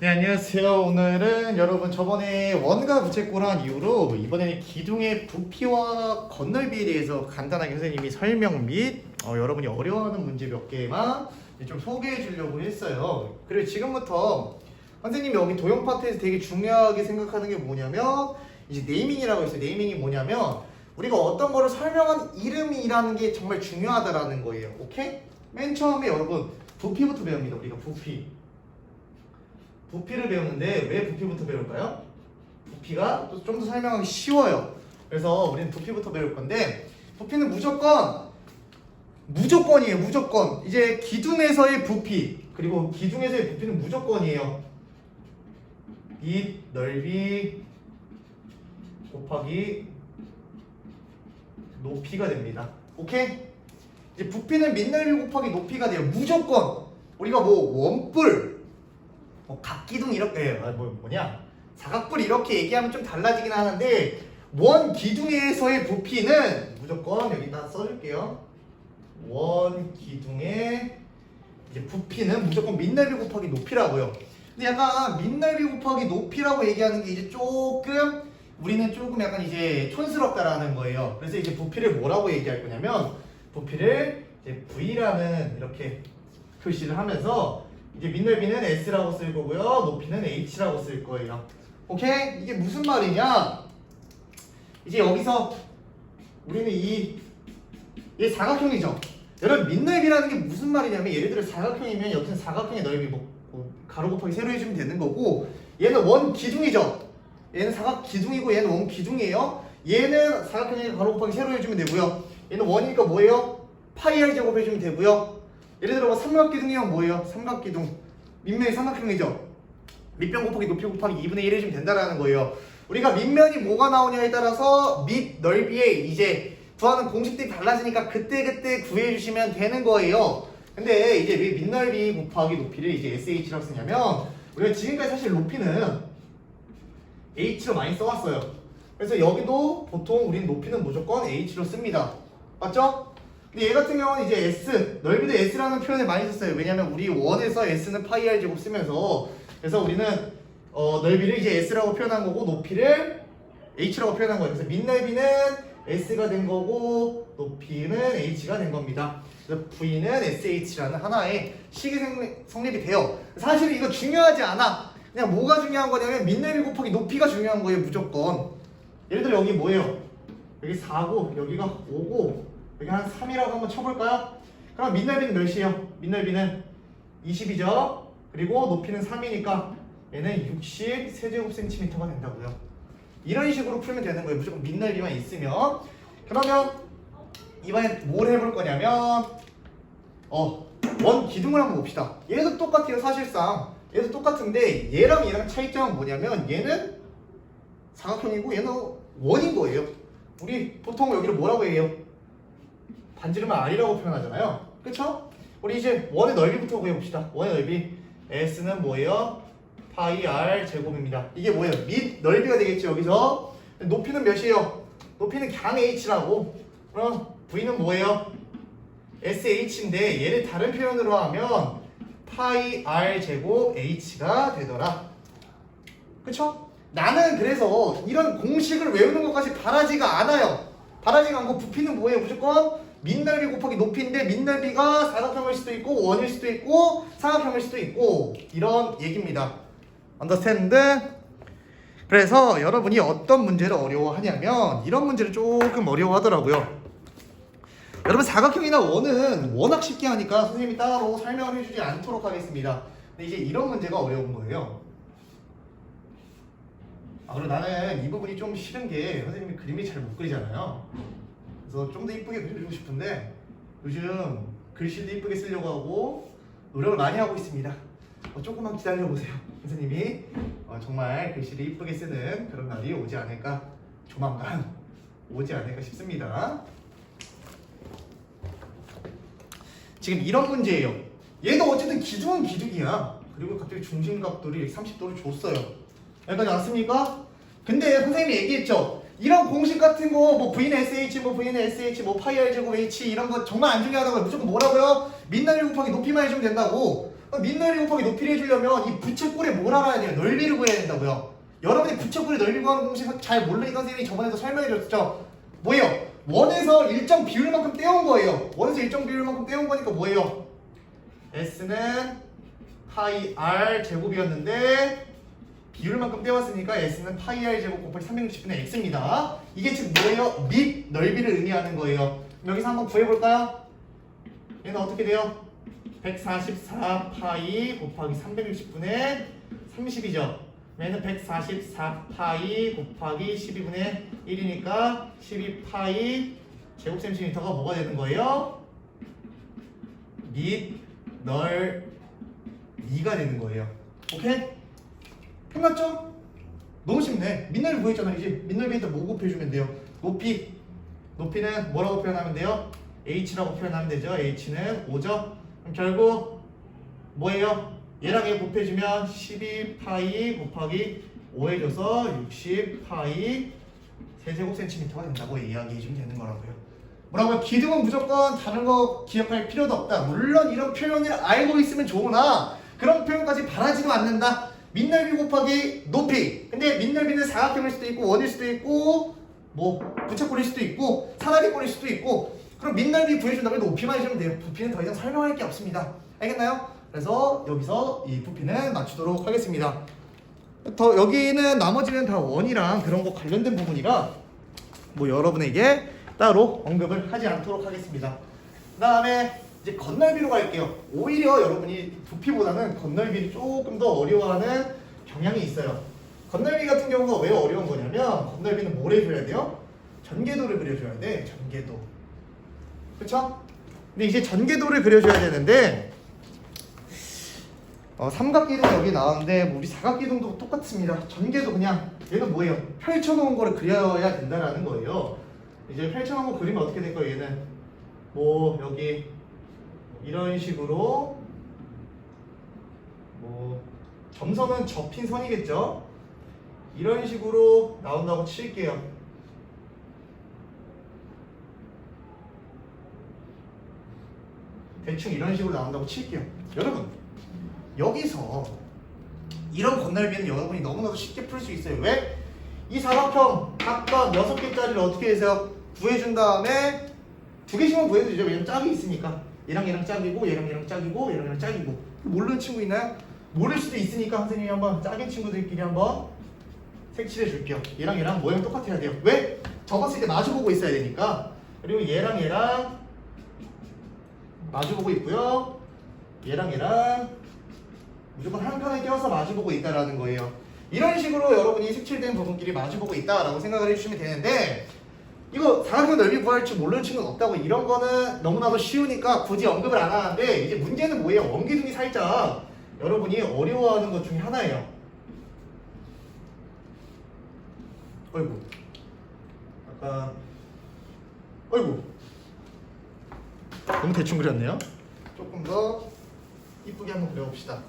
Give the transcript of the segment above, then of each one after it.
네 안녕하세요. 오늘은 여러분 저번에 원과 부채꼴 한 이후로 이번에는 기둥의 부피와 건널비에 대해서 간단하게 선생님이 설명 및 어, 여러분이 어려워하는 문제 몇 개만 좀 소개해 주려고 했어요. 그리고 지금부터 선생님이 여기 도형 파트에서 되게 중요하게 생각하는 게 뭐냐면 이제 네이밍이라고 있어요. 네이밍이 뭐냐면 우리가 어떤 거를 설명한 이름이라는 게 정말 중요하다라는 거예요. 오케이? 맨 처음에 여러분 부피부터 배웁니다. 우리가 부피 부피를 배우는데 왜 부피부터 배울까요? 부피가 좀 더 설명하기 쉬워요. 그래서 우리는 부피부터 배울 건데 부피는 무조건 무조건이에요. 무조건. 이제 기둥에서의 부피 그리고 기둥에서의 부피는 무조건이에요. 밑 넓이 곱하기 높이가 됩니다. 오케이? 이제 부피는 밑 넓이 곱하기 높이가 돼요. 무조건. 우리가 뭐 원뿔 뭐 각기둥 이렇게 아, 뭐 뭐냐 사각뿔 이렇게 얘기하면 좀 달라지긴 하는데 원 기둥에서의 부피는 무조건 여기다 써줄게요. 원 기둥의 이제 부피는 무조건 밑넓이 곱하기 높이라고요. 근데 약간 밑넓이 곱하기 높이라고 얘기하는 게 이제 조금 우리는 조금 약간 이제 촌스럽다라는 거예요. 그래서 이제 부피를 뭐라고 얘기할 거냐면 부피를 이제 V라는 이렇게 표시를 하면서 이제 밑넓이는 S라고 쓸 거고요. 높이는 H라고 쓸 거예요. 오케이? 이게 무슨 말이냐? 이제 여기서 우리는 이, 얘 사각형이죠? 여러분, 밑넓이라는 게 무슨 말이냐면 예를 들어 사각형이면 여튼 사각형의 넓이 뭐, 뭐 가로 곱하기 세로 해주면 되는 거고 얘는 원 기둥이죠? 얘는 사각 기둥이고 얘는 원 기둥이에요. 얘는 사각형의 가로 곱하기 세로 해주면 되고요. 얘는 원이니까 뭐예요? 파이 r 제곱 해주면 되고요. 예를 들어 뭐 삼각기둥이면 뭐예요? 삼각기둥 밑면이 삼각형이죠. 밑변 곱하기 높이 곱하기 2분의 1 해주면 된다라는 거예요. 우리가 밑면이 뭐가 나오냐에 따라서 밑 넓이에 이제 구하는 공식들이 달라지니까 그때그때 구해주시면 되는 거예요. 근데 이제 왜 밑넓이 곱하기 높이를 이제 SH라고 쓰냐면 우리가 지금까지 사실 높이는 H로 많이 써왔어요. 그래서 여기도 보통 우린 높이는 무조건 H로 씁니다. 맞죠? 근데 얘 같은 경우는 이제 S, 넓이도 S라는 표현을 많이 썼어요. 왜냐면 우리 원에서 S는 파이 R 제곱 쓰면서 그래서 우리는 어, 넓이를 이제 S라고 표현한 거고 높이를 H라고 표현한 거예요. 그래서 밑넓이는 S가 된 거고 높이는 H가 된 겁니다. 그래서 V는 SH라는 하나의 식이 성립- 성립이 돼요. 사실 이거 중요하지 않아. 그냥 뭐가 중요한 거냐면 밑넓이 곱하기 높이가 중요한 거예요. 무조건. 예를 들어 여기 뭐예요? 여기 4고 여기가 5고 여기 한 3이라고 한번 쳐볼까요? 그럼 밑넓이는 몇이에요? 밑넓이는 20이죠? 그리고 높이는 3이니까 얘는 60 세제곱센티미터가 된다고요. 이런 식으로 풀면 되는 거예요. 무조건 밑넓이만 있으면. 그러면 이번엔 뭘 해볼 거냐면 어, 원 기둥을 한번 봅시다. 얘도 똑같아요, 사실상. 얘도 똑같은데 얘랑 얘랑 차이점은 뭐냐면 얘는 사각형이고 얘는 원인 거예요. 우리 보통 여기를 뭐라고 해요? 반지름을 R이라고 표현하잖아요. 그쵸? 우리 이제 원의 넓이부터 구해봅시다. 원의 넓이 S는 뭐예요? 파이 R 제곱입니다. 이게 뭐예요? 밑 넓이가 되겠죠 여기서 높이는 몇이에요? 높이는 그냥 H라고 그럼 V는 뭐예요? SH인데 얘를 다른 표현으로 하면 파이 R 제곱 H가 되더라. 그쵸? 나는 그래서 이런 공식을 외우는 것까지 바라지가 않아요. 바라지가 않고 부피는 뭐예요? 무조건 밑넓이 곱하기 높이인데 밑넓이가 사각형일 수도 있고 원일 수도 있고 삼각형일 수도 있고 이런 얘기입니다. understand? 그래서 여러분이 어떤 문제를 어려워하냐면 이런 문제를 조금 어려워하더라고요. 여러분 사각형이나 원은 워낙 쉽게 하니까 선생님이 따로 설명을 해주지 않도록 하겠습니다. 근데 이제 이런 문제가 어려운 거예요. 아, 그리고 나는 이 부분이 좀 싫은 게 선생님이 그림이 잘 못 그리잖아요. 그래서 좀 더 이쁘게 그려주고 싶은데 요즘 글씨도 이쁘게 쓰려고 하고 노력을 많이 하고 있습니다. 어, 조금만 기다려 보세요. 선생님이 어, 정말 글씨를 이쁘게 쓰는 그런 날이 오지 않을까 조만간 오지 않을까 싶습니다. 지금 이런 문제예요. 얘도 어쨌든 기둥은 기둥이야. 그리고 갑자기 중심각도를 30도를 줬어요. 여기까지 왔습니까? 근데 선생님이 얘기했죠. 이런 공식 같은 거, 뭐 V는 SH, 뭐 V는 SH, 뭐 파이 R 제곱 H 이런 거 정말 안 중요하다고요. 무조건 뭐라고요? 밑넓이 곱하기 높이만 해주면 된다고. 밑넓이 곱하기 높이를 해주려면 이 부채꼴에 뭘 알아야 돼요? 넓이를 구해야 된다고요. 여러분이 부채꼴의 넓이 구하는 공식 잘 모르니까 선생님이 저번에도 설명해 줬죠. 뭐예요? 원에서 일정 비율만큼 떼온 거예요. 원에서 일정 비율만큼 떼온 거니까 뭐예요? S는 파이 R 제곱이었는데 비율만큼 떼왔으니까 S는 파이 R 제곱 곱하기 360분의 X입니다. 이게 즉 뭐예요? 밑 넓이를 의미하는 거예요. 여기서 한번 구해볼까요? 얘는 어떻게 돼요? 144 파이 곱하기 360분의 30이죠. 얘는 144 파이 곱하기 12분의 1이니까 12 파이 제곱 센티미터가 뭐가 되는 거예요? 밑, 넓, 미가 되는 거예요. 오케이? 끝났죠? 너무 쉽네. 밑넓이 구했잖아 이제. 밑넓이에다 뭐 곱해주면 돼요? 높이. 높이는 뭐라고 표현하면 돼요? h라고 표현하면 되죠. h는 5죠. 그럼 결국 뭐예요? 얘랑 얘 곱해주면 12파이 곱하기 5 해줘서 60파이 세제곱 센티미터가 된다고 이야기해주면 되는 거라고요. 뭐라고요? 기둥은 무조건 다른 거 기억할 필요도 없다. 물론 이런 표현을 알고 있으면 좋으나 그런 표현까지 바라지도 않는다. 밑넓이 곱하기 높이. 근데 밑넓이는 사각형일 수도 있고 원일 수도 있고 뭐 부채꼴일 수도 있고 사다리꼴일 수도 있고 그럼 밑넓이 구해준다면 높이만 해주면 돼요. 부피는 더 이상 설명할 게 없습니다. 알겠나요? 그래서 여기서 이 부피는 맞추도록 하겠습니다. 더 여기는 나머지는 다 원이랑 그런 거 관련된 부분이라 뭐 여러분에게 따로 언급을 하지 않도록 하겠습니다. 그 다음에 이제 건널비로 갈게요. 오히려 여러분이 부피보다는 건널비를 조금 더 어려워하는 경향이 있어요. 건널비 같은 경우가 왜 어려운 거냐면 건널비는 뭘 해줘야 돼요? 전개도를 그려줘야 돼. 전개도. 그렇죠? 근데 이제 전개도를 그려줘야 되는데 어, 삼각기둥 여기 나왔는데 뭐 우리 사각기둥도 똑같습니다. 전개도 그냥 얘는 뭐예요? 펼쳐놓은 거를 그려야 된다라는 거예요. 이제 펼쳐놓은 거 그리면 어떻게 될 거예요? 얘는 뭐 여기 이런 식으로 뭐 점선은 접힌 선이겠죠? 이런 식으로 나온다고 칠게요. 대충 이런 식으로 나온다고 칠게요. 여러분 여기서 이런 건널비는 여러분이 너무나도 쉽게 풀 수 있어요. 왜? 이 사각형 각각 6개짜리를 어떻게 해서 구해준 다음에 두 개씩만 구해도 되죠. 왜냐면 짝이 있으니까. 얘랑 얘랑 짝이고 얘랑 얘랑 짝이고 얘랑 얘랑 짝이고 모르는 친구 있나요? 모를 수도 있으니까 선생님이 한번 짝인 친구들끼리 한번 색칠해 줄게요. 얘랑 얘랑 모양 똑같아야 돼요. 왜? 접었을 때 마주보고 있어야 되니까. 그리고 얘랑 얘랑 마주보고 있고요. 얘랑 얘랑 무조건 한 칸에 껴서 마주보고 있다라는 거예요. 이런 식으로 여러분이 색칠된 부분끼리 마주보고 있다라고 생각을 해주시면 되는데 이거 사각형 넓이 구할 줄 모르는 친구는 없다고 이런 거는 너무나도 쉬우니까 굳이 언급을 안 하는데 이제 문제는 뭐예요? 원기둥이 살짝 여러분이 어려워하는 것 중에 하나예요. 어이구 약간 어이구 너무 대충 그렸네요. 조금 더 이쁘게 한번 그려봅시다.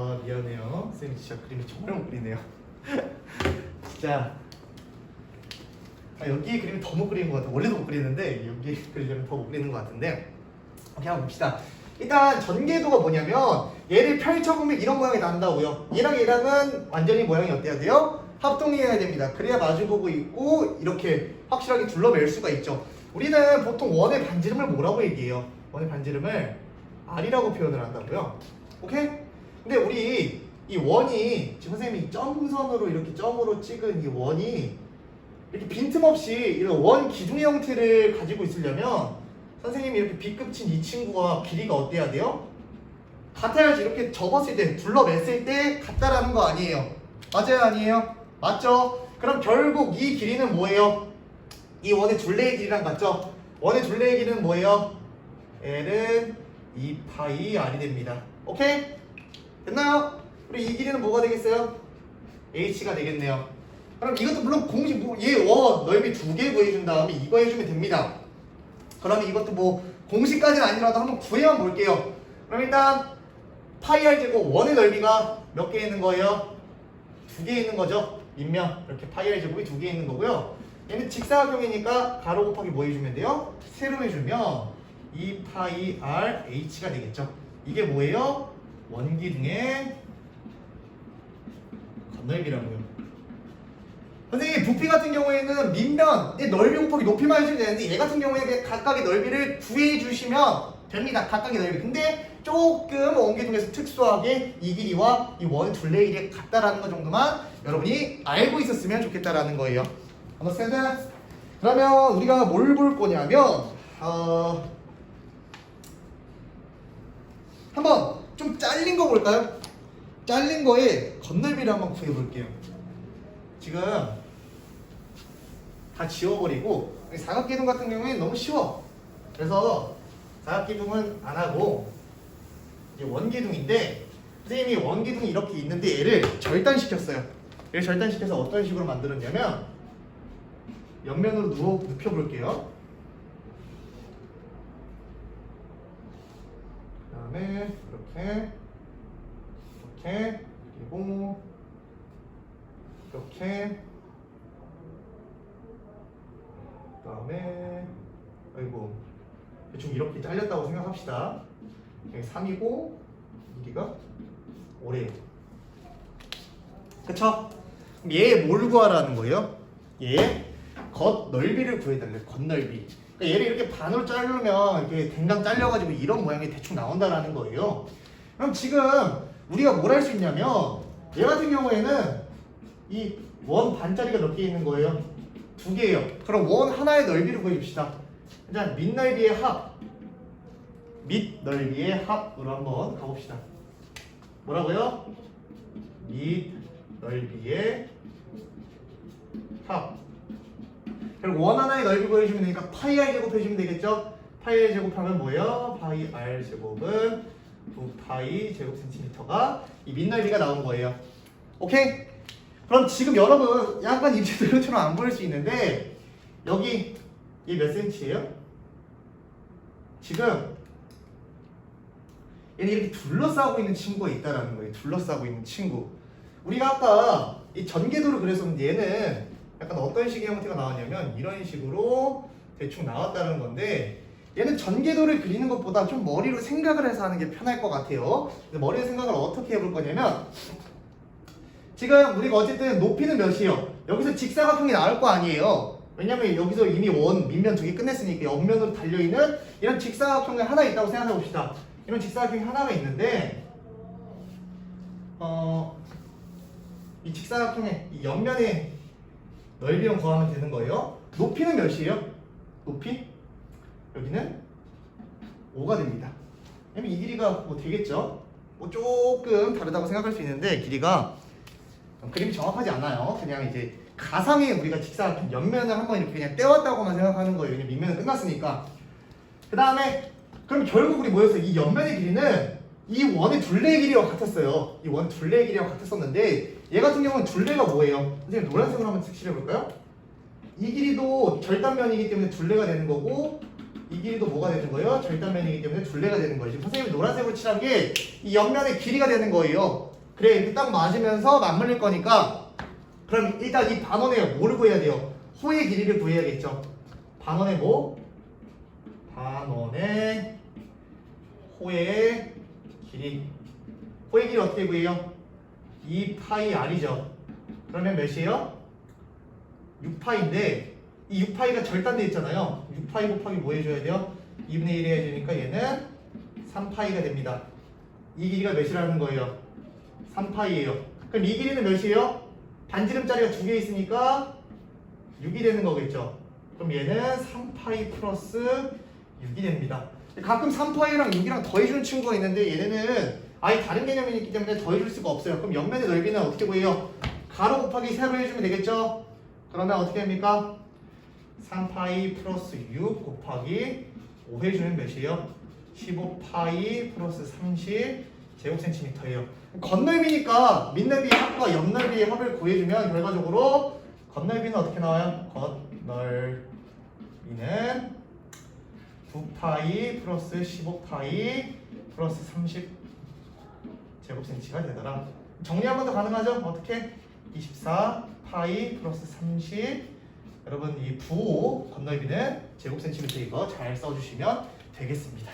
아 미안해요. 쌤 진짜 그림이 정말 못 그리네요. 진짜 아, 여기 그림이 더 못 그리는 것 같아. 원래도 못 그리는데 여기 그리려면 더 못 그리는 것 같은데. 오케이 한번 봅시다. 일단 전개도가 뭐냐면 얘를 펼쳐보면 이런 모양이 난다고요. 얘랑 얘랑은 완전히 모양이 어때야 돼요? 합동해야 됩니다. 그래야 마주보고 있고 이렇게 확실하게 둘러맬 수가 있죠. 우리는 보통 원의 반지름을 뭐라고 얘기해요? 원의 반지름을 R이라고 표현을 한다고요. 오케이? 근데 우리 이 원이 지금 선생님이 이 점선으로 이렇게 점으로 찍은 이 원이 이렇게 빈틈없이 이런 원 기둥 형태를 가지고 있으려면 선생님이 이렇게 B급친 이 친구와 길이가 어때야 돼요? 같아야지 이렇게 접었을 때 둘러맸을 때 같다라는 거 아니에요 맞아요 아니에요? 맞죠? 그럼 결국 이 길이는 뭐예요? 이 원의 둘레의 길이랑 같죠? 원의 둘레의 길이는 뭐예요? L은 2파이 R이 됩니다 오케이? 됐나요? 우리 이 길이는 뭐가 되겠어요? H가 되겠네요 그럼 이것도 물론 공식 뭐, 얘원 넓이 두 개 구해준 다음에 이거 해주면 됩니다 그러면 이것도 뭐 공식까지는 아니라도 한번 구해만 볼게요. 그럼 일단 파이 r 제곱 원의 넓이가 몇 개 있는 거예요? 두 개 있는 거죠. 밑면 이렇게 파이 r 제곱이 두 개 있는 거고요. 얘는 직사각형이니까 가로 곱하기 뭐 해주면 돼요? 세로 해주면 2파이 r h가 되겠죠. 이게 뭐예요? 원기둥의 건널비라고요. 선생님 부피 같은 경우에는 밑면의 넓이 곱하기 높이만 해주면 되는데 얘 같은 경우에 각각의 넓이를 구해 주시면 됩니다. 각각의 넓이. 근데 조금 원기둥에서 특수하게 이 길이와 이 원 둘레 길이 같다라는 것 정도만 여러분이 알고 있었으면 좋겠다라는 거예요. understand? 그러면 우리가 뭘 볼 거냐면 어, 한번 좀 잘린 거 볼까요? 잘린 거에 건널비를 한번 구해 볼게요. 지금 다 지워버리고 이 사각기둥 같은 경우에는 너무 쉬워. 그래서 사각기둥은 안 하고 이제 원기둥인데 선생님이 원기둥이 이렇게 있는데 얘를 절단시켰어요. 얘를 절단시켜서 어떤 식으로 만들었냐면 옆면으로 누워 눕혀볼게요. 그 다음에 이렇게 이렇게 그리고 이렇게 그다음에 아이고 대충 이렇게 잘렸다고 생각합시다. 3이고 길이가 5래요. 그쵸? 그럼 얘 뭘 구하라는 거예요? 얘 겉 넓이를 구해달래. 겉 넓이. 그러니까 얘를 이렇게 반으로 자르면 이렇게 댕강 잘려가지고 이런 모양이 대충 나온다라는 거예요. 그럼 지금 우리가 뭘 할 수 있냐면 얘 같은 경우에는 이 원 반짜리가 몇 개 있는 거예요? 두 개예요. 그럼 원 하나의 넓이를 구해줍시다. 일단 밑 넓이의 합, 밑 넓이의 합으로 한번 가봅시다. 뭐라고요? 밑 넓이의 합. 그리고 원 하나의 넓이 구해주면 되니까 파이 r 제곱 해주면 되겠죠? 파이 r 제곱하면 뭐예요? 파이 r 제곱은 9파이 제곱 센티미터가 이 밑넓이가 나온 거예요. 오케이? 그럼 지금 여러분 약간 입체도료처럼 안 보일 수 있는데 여기 이 몇 센치예요? 지금 얘는 이렇게 둘러싸고 있는 친구가 있다라는 거예요. 둘러싸고 있는 친구. 우리가 아까 이 전개도를 그렸었는데 얘는 약간 어떤 식의 형태가 나왔냐면 이런 식으로 대충 나왔다는 건데 얘는 전개도를 그리는 것보다 좀 머리로 생각을 해서 하는 게 편할 것 같아요. 머리로 생각을 어떻게 해볼 거냐면 지금 우리가 어쨌든 높이는 몇이에요? 여기서 직사각형이 나올 거 아니에요. 왜냐면 여기서 이미 원 밑면 두 개 끝냈으니까 옆면으로 달려있는 이런 직사각형이 하나 있다고 생각해 봅시다. 이런 직사각형이 하나가 있는데 어, 이 직사각형의 이 옆면의 넓이를 구하면 되는 거예요. 높이는 몇이에요? 높이? 여기는 5가 됩니다. 그러면 이 길이가 뭐 되겠죠? 뭐 조금 다르다고 생각할 수 있는데 길이가 그림이 정확하지 않아요. 그냥 이제 가상의 우리가 직사각형 옆면을 한번 이렇게 그냥 떼왔다고만 생각하는 거예요. 왜냐면 밑면은 끝났으니까. 그 다음에 그럼 결국 우리 뭐였어요? 이 옆면의 길이는 이 원의 둘레의 길이와 같았어요. 이 원 둘레의 길이와 같았었는데 얘 같은 경우는 둘레가 뭐예요? 선생님 노란색으로 한번 색칠해 볼까요? 이 길이도 절단면이기 때문에 둘레가 되는 거고 이 길이도 뭐가 되는 거예요? 절단면이기 때문에 둘레가 되는 거예요. 지금 선생님이 노란색으로 칠한 게 이 옆면의 길이가 되는 거예요. 그래 이렇게 딱 맞으면서 맞물릴 거니까 그럼 일단 이 반원의 뭐를 구해야 돼요? 호의 길이를 구해야겠죠. 반원의 뭐? 반원의 호의 길이. 호의 길이 어떻게 구해요? 2파이 r이죠. 그러면 몇이에요? 6파인데 이 6파이가 절단돼 있잖아요. 6파이 곱하기 뭐 해줘야 돼요? 2분의 1 해주니까 얘는 3파이가 됩니다. 이 길이가 몇이라는 거예요? 3파이예요. 그럼 이 길이는 몇이에요? 반지름짜리가 두 개 있으니까 6이 되는 거겠죠. 그럼 얘는 3파이 플러스 6이 됩니다. 가끔 3파이랑 6이랑 더해주는 친구가 있는데 얘네는 아예 다른 개념이 있기 때문에 더해줄 수가 없어요. 그럼 옆면의 넓이는 어떻게 구해요? 가로 곱하기 세로 해주면 되겠죠? 그러면 어떻게 됩니까? 3파이 플러스 6 곱하기 5 해주면 몇이에요? 15파이 플러스 30 제곱센티미터예요. 겉넓이니까 밑넓이의 합과 옆넓이의 합을 구해주면 결과적으로 겉넓이는 어떻게 나와요? 겉넓이는 9파이 플러스 15파이 플러스 30 제곱센치가 되더라. 정리 한 번 더 가능하죠? 어떻게? 24 파이 플러스 30 여러분 이 부호 건널비는 제곱 센티미터 이거 잘 써주시면 되겠습니다.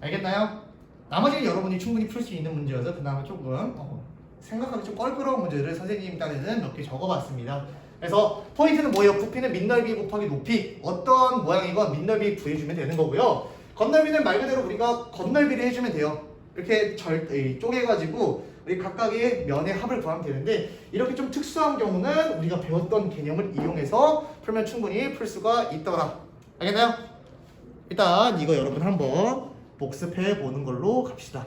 알겠나요? 나머지는 여러분이 충분히 풀 수 있는 문제여서 그나마 조금 어, 생각하기 좀 껄끄러운 문제를 선생님 딴에는 몇 개 적어봤습니다. 그래서 포인트는 뭐예요? 부피는 밑넓이 곱하기 높이 어떤 모양이건 밑넓이 구해주면 되는 거고요. 건널비는 말 그대로 우리가 건널비를 해주면 돼요. 이렇게 절 이, 쪼개가지고 우리 각각의 면의 합을 구하면 되는데 이렇게 좀 특수한 경우는 우리가 배웠던 개념을 이용해서 풀면 충분히 풀 수가 있더라. 알겠나요? 일단 이거 여러분 한번 복습해 보는 걸로 갑시다.